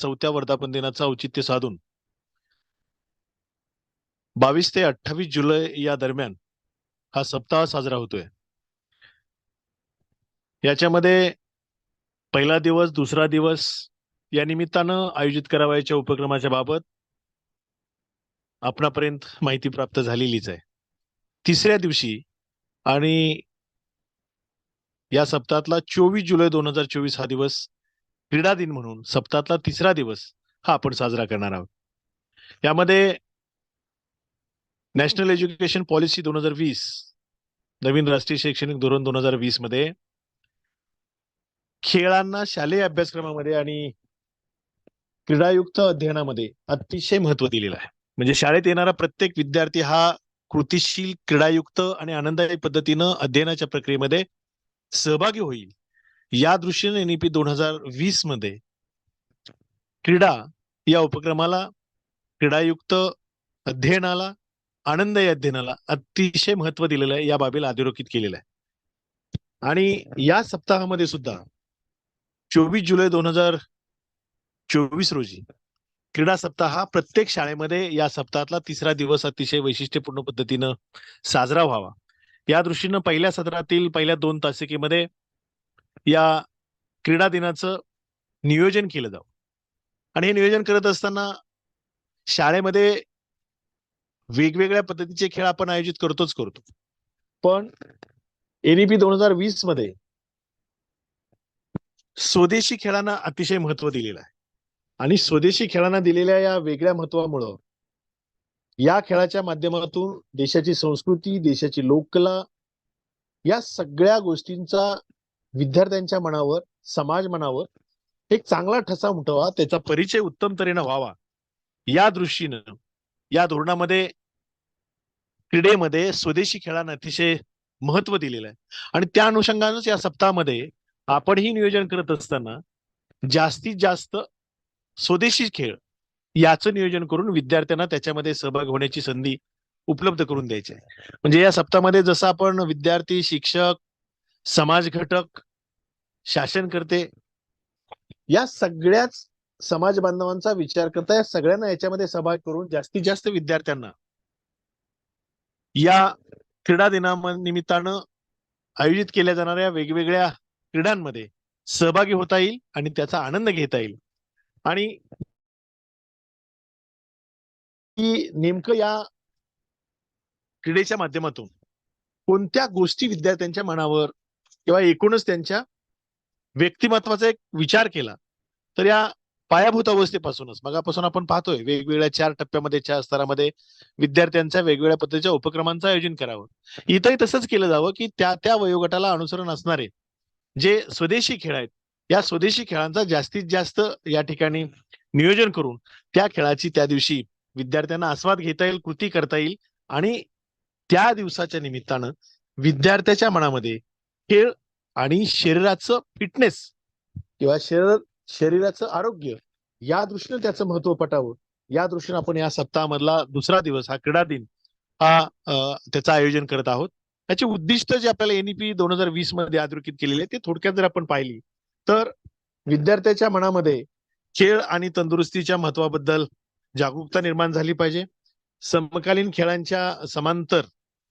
चौथ्या वर्धापन दिनाचं औचित्य साधून बावीस ते अठ्ठावीस जुलै या दरम्यान हा सप्ताह साजरा होतोय. याच्यामध्ये पहिला दिवस दुसरा दिवस या निमित्तानं आयोजित करावयाच्या उपक्रमाच्या बाबत आपणापर्यंत माहिती प्राप्त झालेलीच आहे. तिसऱ्या दिवशी आणि या सप्ताहातला चोवीस जुलै दोन हजार चोवीस हा दिवस क्रीडा दिन म्हणून सप्ताहातला तिसरा दिवस हा आपण साजरा करणार आहोत. यामध्ये नॅशनल एज्युकेशन पॉलिसी दोन हजार वीस नवीन राष्ट्रीय शैक्षणिक धोरण दोन हजार वीसमध्ये खेळांना शालेय अभ्यासक्रमामध्ये आणि क्रीडायुक्त अध्ययनामध्ये अतिशय महत्त्व दिलेलं आहे. म्हणजे शाळेत येणारा प्रत्येक विद्यार्थी हा कृतीशील क्रीडायुक्त आणि आनंददायी पद्धतीनं अध्ययनाच्या प्रक्रियेमध्ये सहभागी होईल. या दृष्टीने एनईपी दोन हजार वीसमध्ये क्रीडा या उपक्रमाला क्रीडायुक्त अध्ययनाला आनंद या अध्ययनाला अतिशय महत्त्व दिलेलं आहे या बाबीला अधोरेखित केलेलं आहे. आणि या सप्ताहामध्ये सुद्धा चोवीस जुलै दोन हजार चोवीस रोजी क्रीडा सप्ताह हा प्रत्येक शाळेमध्ये या सप्ताहातला तिसरा दिवस अतिशय वैशिष्ट्यपूर्ण पद्धतीनं साजरा व्हावा. या दृष्टीनं पहिल्या सत्रातील पहिल्या दोन तासिकेमध्ये या क्रीडा दिनाचं नियोजन केलं जावं. आणि हे नियोजन करत असताना शाळेमध्ये वेगवेगळ्या पद्धतीचे खेळ आपण आयोजित करतोच करतो. पण एनईपी दोन हजार वीसमध्ये स्वदेशी खेळांना अतिशय महत्त्व दिलेलं आहे. आणि स्वदेशी खेळांना दिलेल्या या वेगळ्या महत्वामुळं या खेळाच्या माध्यमातून देशाची संस्कृती देशाची लोककला या सगळ्या गोष्टींचा विद्यार्थ्यांच्या मनावर समाज मनावर एक चांगला ठसा उमटवा त्याचा परिचय उत्तम तऱ्हेनं व्हावा. या दृष्टीनं या धोरणामध्ये क्रीडेमध्ये स्वदेशी खेळांना अतिशय महत्त्व दिलेलं आहे. आणि त्या अनुषंगानंच या सप्ताहामध्ये आपणही नियोजन करत असताना जास्तीत जास्त स्वदेशी खेळ याचं नियोजन करून विद्यार्थ्यांना त्याच्यामध्ये सहभाग होण्याची संधी उपलब्ध करून द्यायची आहे. म्हणजे या सप्ताहामध्ये जसं आपण विद्यार्थी शिक्षक समाज घटक शासनकर्ते या सगळ्याच समाज बांधवांचा विचार करता या सगळ्यांना याच्यामध्ये सहभाग करून जास्तीत जास्त विद्यार्थ्यांना या क्रीडा दिनानिमित्तानं आयोजित केल्या जाणाऱ्या वेगवेगळ्या क्रीडांमध्ये सहभागी होता येईल आणि त्याचा आनंद घेता येईल. आणि नेमकं या क्रीडेच्या माध्यमातून कोणत्या गोष्टी विद्यार्थ्यांच्या मनावर किंवा एकूणच त्यांच्या व्यक्तिमत्वाचा एक विचार केला तर या पायाभूत अवस्थेपासूनच मगापासून आपण पाहतोय वेगवेगळ्या चार टप्प्यामध्ये चार स्तरामध्ये विद्यार्थ्यांच्या वेगवेगळ्या पद्धतीच्या उपक्रमांचं आयोजन करावं. इथंही तसंच केलं जावं की त्या त्या वयोगटाला अनुसरण असणारे जे स्वदेशी खेळ आहेत या स्वदेशी खेळांचा जास्तीत जास्त या ठिकाणी नियोजन करून त्या खेळाची त्या दिवशी विद्यार्थ्यांना आस्वाद घेता येईल कृती करता येईल आणि त्या दिवसाच्या निमित्तानं विद्यार्थ्याच्या मनामध्ये खेळ आणि शरीराचं फिटनेस किंवा शरीर शरीराचं आरोग्य या दृष्टीने त्याचं महत्त्व पटावं. या दृष्टीने आपण या सप्ताहामधला दुसरा दिवस हा क्रीडा दिन हा त्याचं आयोजन करत आहोत. त्याची उद्दिष्ट जे आपल्याला एनईपी दोन हजार वीसमध्ये अधोरेखित केलेले आहे ते थोडक्यात जर आपण पाहिली तर विद्यार्थ्याच्या मनामध्ये खेळ आणि तंदुरुस्तीच्या महत्वाबद्दल जागरूकता निर्माण झाली पाहिजे. समकालीन खेळांच्या समांतर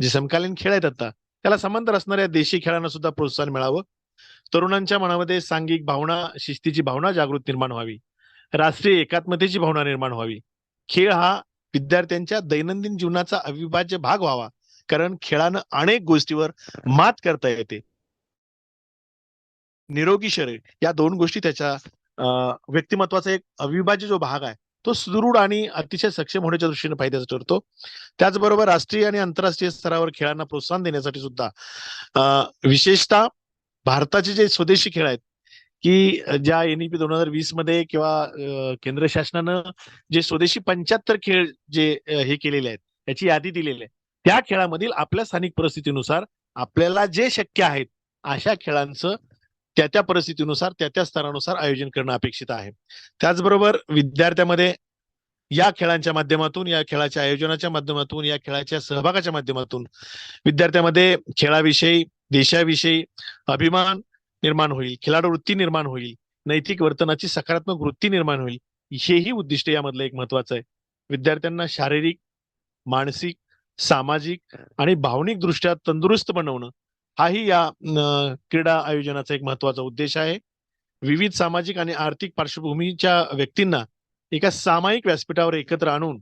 जे समकालीन खेळ आहेत आता त्याला समांतर असणाऱ्या देशी खेळांना सुद्धा प्रोत्साहन मिळावं. तरुणांच्या मनामध्ये सांघिक भावना शिस्तीची भावना जागृत निर्माण व्हावी. राष्ट्रीय एकात्मतेची भावना निर्माण व्हावी. खेळ हा विद्यार्थ्यांच्या दैनंदिन जीवनाचा अविभाज्य भाग व्हावा कारण खेळानं अनेक गोष्टीवर मात करता येते. निरोगी शरीर या दोन गोष्टी त्याच्या व्यक्तिमत्वाचा एक अविभाज्य जो भाग आहे तो सुदृढ आणि अतिशय सक्षम होण्याच्या दृष्टीने फायद्याचा ठरतो. त्याचबरोबर राष्ट्रीय आणि आंतरराष्ट्रीय स्तरावर खेळांना प्रोत्साहन देण्यासाठी सुद्धा विशेषतः भारताचे जे स्वदेशी खेळ आहेत की ज्या एनईपी दोन हजार वीसमध्ये किंवा केंद्र शासनानं जे स्वदेशी पंच्याहत्तर खेळ जे हे केलेले आहेत त्याची यादी दिलेली आहे. त्या खेळामधील आपल्या स्थानिक परिस्थितीनुसार आपल्याला जे शक्य आहेत अशा खेळांचं त्या त्या परिस्थितीनुसार त्या त्या स्तरानुसार आयोजन करणं अपेक्षित आहे. त्याचबरोबर विद्यार्थ्यामध्ये या खेळांच्या माध्यमातून या खेळाच्या आयोजनाच्या माध्यमातून या खेळाच्या सहभागाच्या माध्यमातून विद्यार्थ्यामध्ये खेळाविषयी देशाविषयी अभिमान निर्माण होईल खेळाडू वृत्ती निर्माण होईल नैतिक वर्तनाची सकारात्मक वृत्ती निर्माण होईल हेही उद्दिष्ट यामधलं एक महत्वाचं आहे. विद्यार्थ्यांना शारीरिक मानसिक सामाजिक आणि भावनिक दृष्ट्या तंदुरुस्त बनवणं हाही या क्रीडा आयोजनाचा एक महत्त्वाचा उद्देश आहे. विविध सामाजिक आणि आर्थिक पार्श्वभूमीच्या व्यक्तींना एका सामायिक व्यासपीठावर एकत्र आणून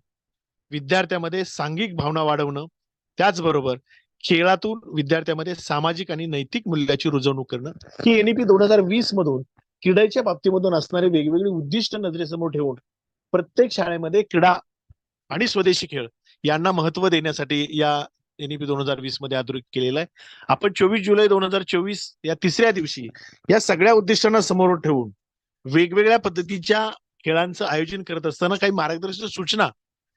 विद्यार्थ्यामध्ये सांघिक भावना वाढवणं त्याचबरोबर खेळातून विद्यार्थ्यामध्ये सामाजिक आणि नैतिक मूल्याची रुजवणूक करणं ही एनईपी दोन हजार वीस मधून क्रीडेच्या बाबतीमधून असणारे वेगवेगळे उद्दिष्ट नजरेसमोर ठेवून प्रत्येक शाळेमध्ये क्रीडा आणि स्वदेशी खेळ यांना महत्त्व देण्यासाठी या एनईपी दोन हजार वीसमध्ये अधोरेखित केलेलं आहे. आपण चोवीस जुलै दोन हजार चोवीस या तिसऱ्या दिवशी या सगळ्या उद्दिष्टांना समोर ठेवून वेगवेगळ्या पद्धतीच्या खेळांचं आयोजन करत असताना काही मार्गदर्शक सूचना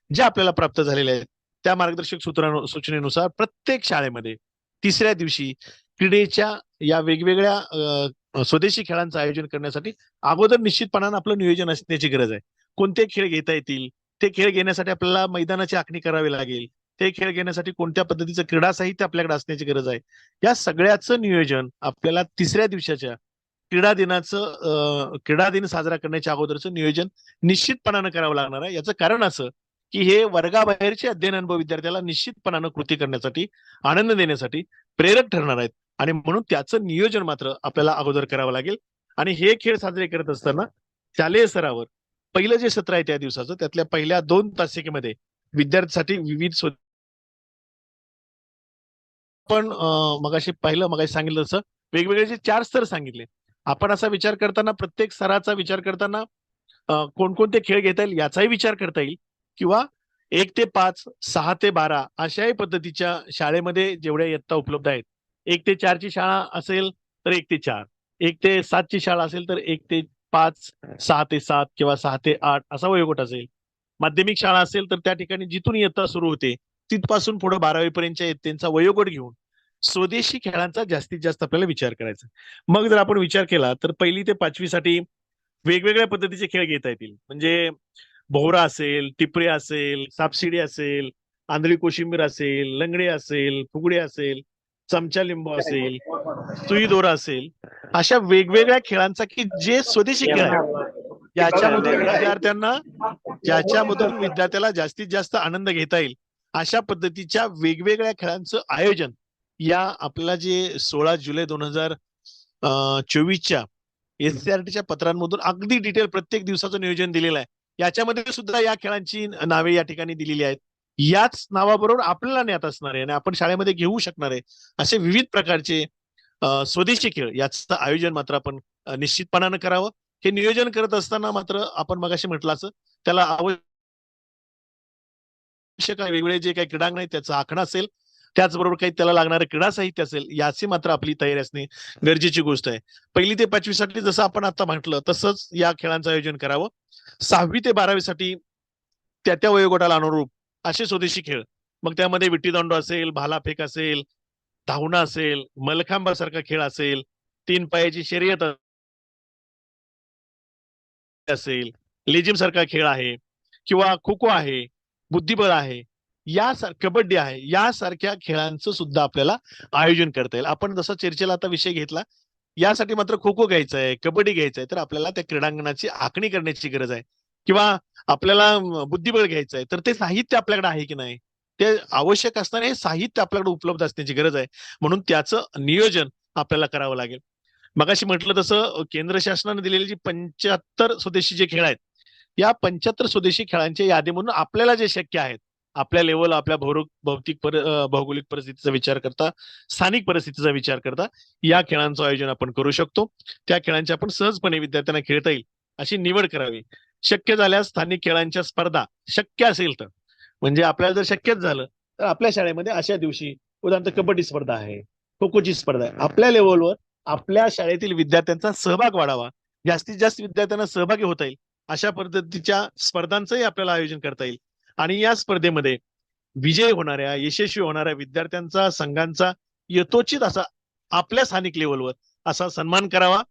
ज्या आपल्याला प्राप्त झालेल्या आहेत त्या मार्गदर्शक सूचनेनुसार प्रत्येक शाळेमध्ये तिसऱ्या दिवशी क्रीडेच्या या वेगवेगळ्या स्वदेशी खेळांचं आयोजन करण्यासाठी अगोदर निश्चितपणानं आपलं नियोजन असण्याची गरज आहे. कोणते खेळ घेता येतील? ते खेळ घेण्यासाठी आपल्याला मैदानाची आखणी करावी लागेल. ते खेळ घेण्यासाठी कोणत्या पद्धतीचं क्रीडा साहित्य आपल्याकडे असण्याची गरज आहे? या सगळ्याचं नियोजन आपल्याला तिसऱ्या दिवसाच्या क्रीडा दिनाचं अं, क्रीडा दिन साजरा करण्याच्या अगोदरचं नियोजन निश्चितपणानं करावं लागणार आहे. याचं कारण असं की हे वर्गाबाहेरचे अध्ययन अनुभव विद्यार्थ्याला निश्चितपणानं कृती करण्यासाठी आनंद देण्यासाठी प्रेरक ठरणार आहेत. आणि म्हणून त्याचं नियोजन मात्र आपल्याला अगोदर करावं लागेल. आणि हे खेळ साजरे करत असताना शालेय स्तरावर पहिलं जे सत्र आहे त्या दिवसाचं त्यातल्या पहिल्या दोन तासिकेमध्ये विद्यार्थ्यांसाठी विविध आपण पण मगाशी पाहिलं मगाशी सांगितलं तसं वेगवेगळे जे चार स्तर सांगितले. आपण असा विचार करताना प्रत्येक स्तराचा विचार करताना कोणकोणते खेळ घेता येईल याचाही विचार करता येईल. किंवा एक ते पाच सहा ते बारा अशाही पद्धतीच्या शाळेमध्ये जेवढ्या इयत्ता उपलब्ध आहेत. एक ते चारची शाळा असेल तर एक ते चार. एक ते सातची शाळा असेल तर एक ते पाच सहा ते सात किंवा सहा ते आठ असा वयोगट असेल. माध्यमिक शाळा असेल तर त्या ठिकाणी जिथून इयत्ता सुरू होते तिथपासून पुढे बारावीपर्यंतच्या इयत्तेचा वयोगट घेऊन स्वदेशी खेळांचा जास्तीत जास्त आपल्याला विचार करायचा. मग जर आपण विचार केला तर पहिली ते पाचवी साठी वेगवेगळ्या पद्धतीचे खेळ घेता येतील. म्हणजे भोवरा असेल टिपरे असेल सापशिडी असेल आंधळी कोशिंबीर असेल लंगडे असेल फुगडे असेल चमचा लिंबू असेल सुई दोरा असेल अशा वेगवेगळ्या खेळांचा की जे स्वदेशी खेळ आहेत. याच्यामध्ये विद्यार्थ्यांना ज्याच्यामधून विद्यार्थ्याला जास्तीत जास्त आनंद घेता येईल. अशा पद्धतीच्या वेगवेगळ्या खेळांचं आयोजन या आपला जे सोळा जुलै दोन हजार चोवीसच्या एससीआरटीच्या पत्रांमधून अगदी डिटेल प्रत्येक दिवसाचं नियोजन दिलेलं आहे. याच्यामध्ये सुद्धा या खेळांची नावे या ठिकाणी दिलेली आहेत. याच नावाबरोबर आपल्याला ज्ञात असणार आहे आणि आपण शाळेमध्ये घेऊ शकणार आहे असे विविध प्रकारचे स्वदेशी खेळ याचं आयोजन मात्र आपण निश्चितपणानं करावं. हे नियोजन करत असताना मात्र आपण मगाशी म्हटलं असं त्याला आवश्यक वेगवेगळे जे काही क्रीडांगण आहे त्याचं आखणं असेल त्याचबरोबर काही त्याला लागणारं क्रीडा साहित्य असेल याची मात्र आपली तयारी असणे गरजेची गोष्ट आहे. पहिली ते पाचवीसाठी जसं आपण आता म्हटलं तसंच या खेळांचं आयोजन करावं. सहावी ते बारावीसाठी त्या त्या वयोगटाला अनुरूप असे स्वदेशी खेळ. मग त्यामध्ये विट्टीदांडू असेल भालाफेक असेल धावणं असेल मलखांबा सारखा खेळ असेल तीन पायाची शर्यत असेल लेजिम सारखा खेळ आहे किंवा खो खो आहे बुद्धिबळ आहे यासार कबड्डी आहे यासारख्या खेळांचं सुद्धा आपल्याला आयोजन करता येईल. आपण जसा चर्चेला आता विषय घेतला यासाठी मात्र खो खो घ्यायचा आहे कबड्डी घ्यायचं आहे तर आपल्याला त्या क्रीडांगणाची आखणी करण्याची गरज आहे. किंवा आपल्याला बुद्धिबळ घ्यायचं आहे तर ते साहित्य आपल्याकडे आहे की नाही? ते आवश्यक असणारे हे साहित्य आपल्याकडे उपलब्ध असण्याची गरज आहे. म्हणून त्याचं नियोजन आपल्याला करावं लागेल. मगाशी म्हटलं तसं केंद्र शासनाने दिलेली जी पंच्याहत्तर स्वदेशी जे खेळ आहेत या पंच्याहत्तर स्वदेशी खेळांच्या यादीमधून आपल्याला जे शक्य आहेत आपल्या लेवल आपल्या भौर भौतिक पर भौगोलिक परिस्थितीचा विचार करता स्थानिक परिस्थितीचा विचार करता या खेळांचं आयोजन आपण करू शकतो. त्या खेळांची आपण सहजपणे विद्यार्थ्यांना खेळता येईल अशी निवड करावी. शक्य झाल्यास स्थानिक खेळांच्या स्पर्धा शक्य असेल तर. म्हणजे आपल्याला जर शक्यच झालं तर आपल्या शाळेमध्ये अशा दिवशी उदाहरणार्थ कबड्डी स्पर्धा आहे खो खोची स्पर्धा आहे. आपल्या लेवलवर आपल्या शाळेतील विद्यार्थ्यांचा सहभाग वाढावा. जास्तीत जास्त विद्यार्थ्यांना सहभागी होता येईल अशा पद्धतीच्या स्पर्धांचंही आपल्याला आयोजन करता येईल. आणि या स्पर्धेमध्ये विजय होणाऱ्या यशस्वी होणाऱ्या विद्यार्थ्यांचा संघांचा यथोचित असा आपल्या स्थानिक लेवलवर असा सन्मान करावा.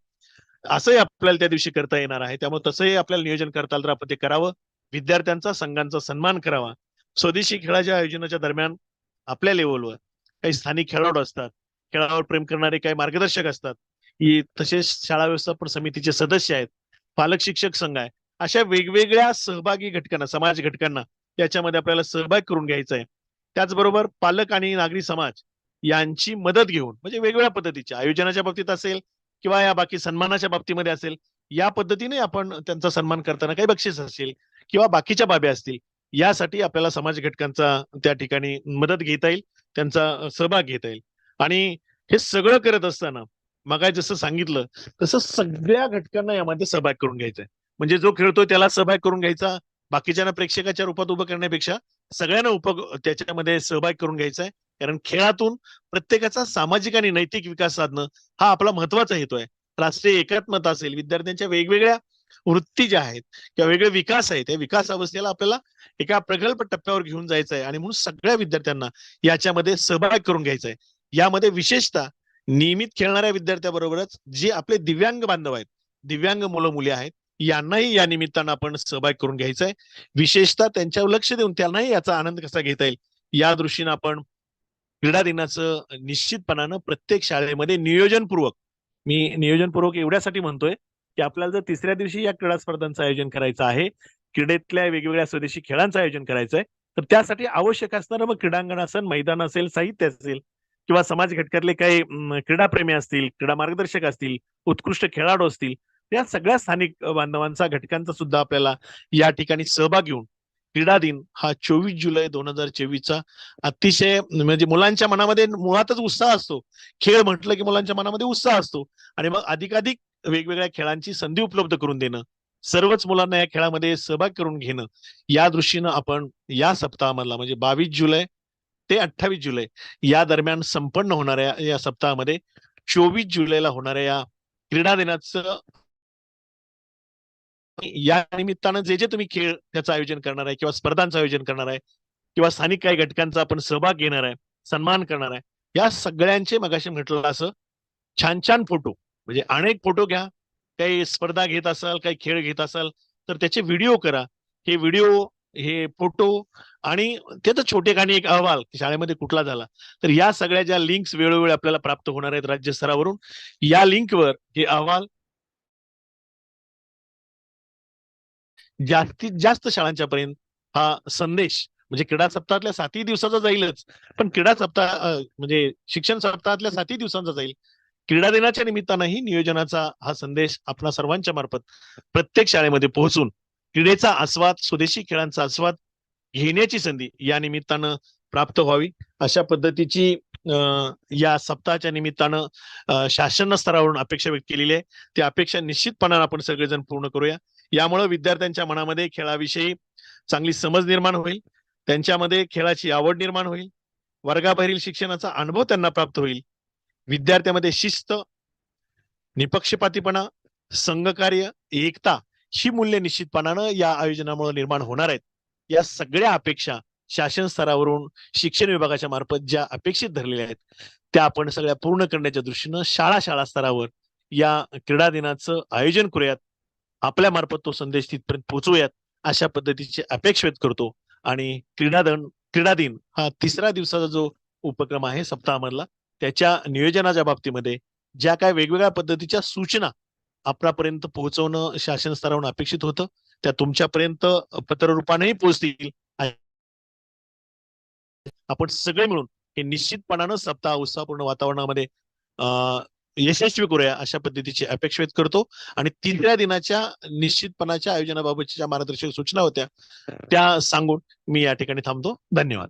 असंही आपल्याला त्या दिवशी करता येणार आहे. त्यामुळे तसंही आपल्याला नियोजन करता आलं तर आपण ते करावं. विद्यार्थ्यांचा संघांचा सन्मान करावा. स्वदेशी खेळाच्या आयोजनाच्या दरम्यान आपल्या लेवलवर काही स्थानिक खेळाडू असतात. खेळावर प्रेम करणारे काही मार्गदर्शक असतात. ही तसेच शाळा व्यवस्थापन समितीचे सदस्य आहेत. पालक शिक्षक संघ आहे. अशा वेगवेगळ्या सहभागी घटकांना समाज घटकांना याच्यामध्ये आपल्याला सहभाग करून घ्यायचा आहे त्याचबरोबर पालक आणि नागरी समाज यांची मदत घेऊन म्हणजे वेगवेगळ्या पद्धतीच्या आयोजनाच्या बाबतीत असेल किंवा या बाकी सन्मानाच्या बाबतीमध्ये असेल या पद्धतीने आपण त्यांचा सन्मान करताना काही बक्षीस असेल किंवा बाकीच्या बाबी असतील यासाठी आपल्याला समाज घटकांचा त्या ठिकाणी मदत घेता येईल त्यांचा सहभाग घेता येईल. आणि हे सगळं करत असताना मग जसं सांगितलं तसं सगळ्या घटकांना यामध्ये सहभाग करून घ्यायचा आहे म्हणजे जो खेळतोय त्याला सहभाग करून घ्यायचा बाकीच्यांना प्रेक्षकाच्या रूपात उभं करण्यापेक्षा सगळ्यांना उप त्याच्यामध्ये सहभाग करून घ्यायचा आहे कारण खेळातून प्रत्येकाचा सामाजिक आणि नैतिक विकास साधणं हा आपला महत्त्वाचा हेतू आहे. राष्ट्रीय एकात्मता असेल विद्यार्थ्यांच्या वेगवेगळ्या वृत्ती ज्या आहेत किंवा वेगळे विकास आहेत त्या विकास अवस्थेला आपल्याला एका प्रगल्भ टप्प्यावर घेऊन जायचं आहे आणि म्हणून सगळ्या विद्यार्थ्यांना याच्यामध्ये सहभाग करून घ्यायचा आहे यामध्ये विशेषतः नियमित खेळणाऱ्या विद्यार्थ्याबरोबरच जे आपले दिव्यांग बांधव आहेत दिव्यांग मुलं मुली आहेत यांनाही या निमित्तानं आपण सहभाग करून घ्यायचा आहे विशेषतः त्यांच्यावर लक्ष देऊन त्यांनाही याचा आनंद कसा घेता येईल या दृष्टीनं आपण क्रीडा दिनाचं निश्चितपणानं प्रत्येक शाळेमध्ये नियोजनपूर्वक मी नियोजनपूर्वक एवढ्यासाठी म्हणतोय की आपल्याला जर तिसऱ्या दिवशी या क्रीडा स्पर्धांचं आयोजन करायचं आहे क्रीडेतल्या वेगवेगळ्या स्वदेशी खेळांचं आयोजन करायचं आहे तर त्यासाठी आवश्यक असणारं मग क्रीडांगण असेल मैदान असेल साहित्य असेल किंवा समाज घटकातले काही क्रीडाप्रेमी असतील क्रीडा मार्गदर्शक असतील उत्कृष्ट खेळाडू असतील या सगळ्या स्थानिक बांधवांचा घटकांचा सुद्धा आपल्याला या ठिकाणी सहभाग घेऊन क्रीडा दिन हा चोवीस जुलै दोन हजार चोवीसचा अतिशय म्हणजे मुलांच्या मनामध्ये मुळातच उत्साह असतो. खेळ म्हटलं की मुलांच्या मनामध्ये उत्साह असतो. आणि मग अधिकाधिक वेगवेगळ्या खेळांची संधी उपलब्ध करून देणं सर्वच मुलांना या खेळामध्ये सहभाग करून घेणं या दृष्टीनं आपण या सप्ताहामधला म्हणजे बावीस जुलै ते अठ्ठावीस जुलै या दरम्यान संपन्न होणाऱ्या या सप्ताहामध्ये चोवीस जुलैला होणाऱ्या या क्रीडा दिनाचं या निमित्तानं जे जे तुम्ही खेळ त्याचं आयोजन करणार आहे किंवा स्पर्धांचं आयोजन करणार आहे किंवा स्थानिक काही घटकांचा आपण सहभाग घेणार आहे सन्मान करणार आहे या सगळ्यांचे मगाशी म्हटलं असं छान छान फोटो म्हणजे अनेक फोटो घ्या काही स्पर्धा घेत असाल काही खेळ घेत असाल तर त्याचे व्हिडिओ करा. हे व्हिडिओ हे फोटो आणि ते तर छोटे खाणी एक अहवाल शाळेमध्ये कुठला झाला. तर या सगळ्या ज्या लिंक्स वेळोवेळी आपल्याला प्राप्त होणार आहेत राज्य स्तरावरून या लिंकवर हे अहवाल जास्तीत जास्त शाळांच्या पर्यंत हा संदेश म्हणजे क्रीडा सप्ताहातल्या सातही दिवसाचा जाईलच पण क्रीडा सप्ताह म्हणजे शिक्षण सप्ताहातल्या सातही दिवसांचा जाईल. क्रीडा दिनाच्या निमित्तानंही नियोजनाचा हा संदेश आपणा सर्वांच्या मार्फत प्रत्येक शाळेमध्ये पोहोचून क्रीडेचा आस्वाद स्वदेशी खेळांचा आस्वाद घेण्याची संधी या निमित्तानं प्राप्त व्हावी. अशा पद्धतीची या सप्ताहाच्या निमित्तानं शासन स्तरावरून अपेक्षा व्यक्त केलेली आहे. ती अपेक्षा निश्चितपणानं आपण सगळेजण पूर्ण करूया. यामुळे विद्यार्थ्यांच्या मनामध्ये खेळाविषयी चांगली समज निर्माण होईल त्यांच्यामध्ये खेळाची आवड निर्माण होईल वर्गाबाहेरील शिक्षणाचा अनुभव त्यांना प्राप्त होईल. विद्यार्थ्यामध्ये शिस्त निपक्षपातीपणा संघकार्य एकता ही मूल्य निश्चितपणानं या आयोजनामुळे निर्माण होणार आहेत. या सगळ्या अपेक्षा शासन स्तरावरून शिक्षण विभागाच्या मार्फत ज्या अपेक्षित धरलेल्या आहेत त्या आपण सगळ्या पूर्ण करण्याच्या दृष्टीनं शाळा शाळा स्तरावर या क्रीडा दिनाचं आयोजन करूयात. आपल्या मार्फत तो संदेश तिथपर्यंत पोहोचवूयात अशा पद्धतीची अपेक्षा व्यक्त करतो. आणि क्रीडा दिन क्रीडा दिन हा तिसऱ्या दिवसाचा जो उपक्रम आहे सप्ताहामधला त्याच्या नियोजनाच्या बाबतीमध्ये ज्या काय वेगवेगळ्या पद्धतीच्या सूचना आपल्यापर्यंत पोहोचवणं शासन स्तरावरून अपेक्षित होतं त्या तुमच्यापर्यंत पत्ररूपानेही पोहोचतील. आपण सगळे मिळून हे निश्चितपणानं सप्ताह उत्साहपूर्ण वातावरणामध्ये अं यशस्वी करूया अशा पद्धतीची अपेक्षा व्यक्त करतो. आणि तिसऱ्या दिनाच्या निश्चितपणाच्या आयोजनाबाबतच्या ज्या मार्गदर्शक सूचना होत्या त्या सांगून मी या ठिकाणी थांबतो. धन्यवाद.